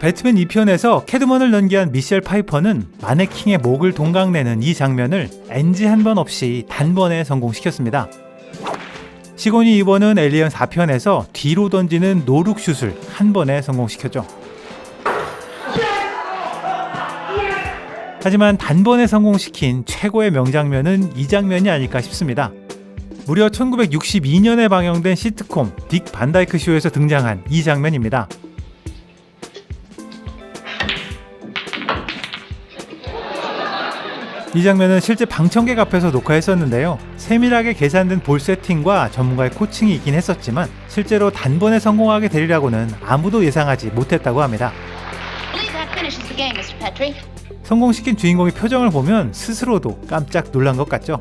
배트맨 2편에서 캐드먼을 연기한 미셸 파이퍼는 마네킹의 목을 동강내는 이 장면을 NG 한 번 없이 단번에 성공시켰습니다. 시고니 이번은 엘리언 4편에서 뒤로 던지는 노룩 슛을 한 번에 성공시켰죠. 하지만 단번에 성공시킨 최고의 명장면은 이 장면이 아닐까 싶습니다. 무려 1962년에 방영된 시트콤 딕 반다이크 쇼에서 등장한 이 장면입니다. 이 장면은 실제 방청객 앞에서 녹화했었는데요. 세밀하게 계산된 볼 세팅과 전문가의 코칭이 있긴 했었지만 실제로 단번에 성공하게 되리라고는 아무도 예상하지 못했다고 합니다. 성공시킨 주인공의 표정을 보면 스스로도 깜짝 놀란 것 같죠.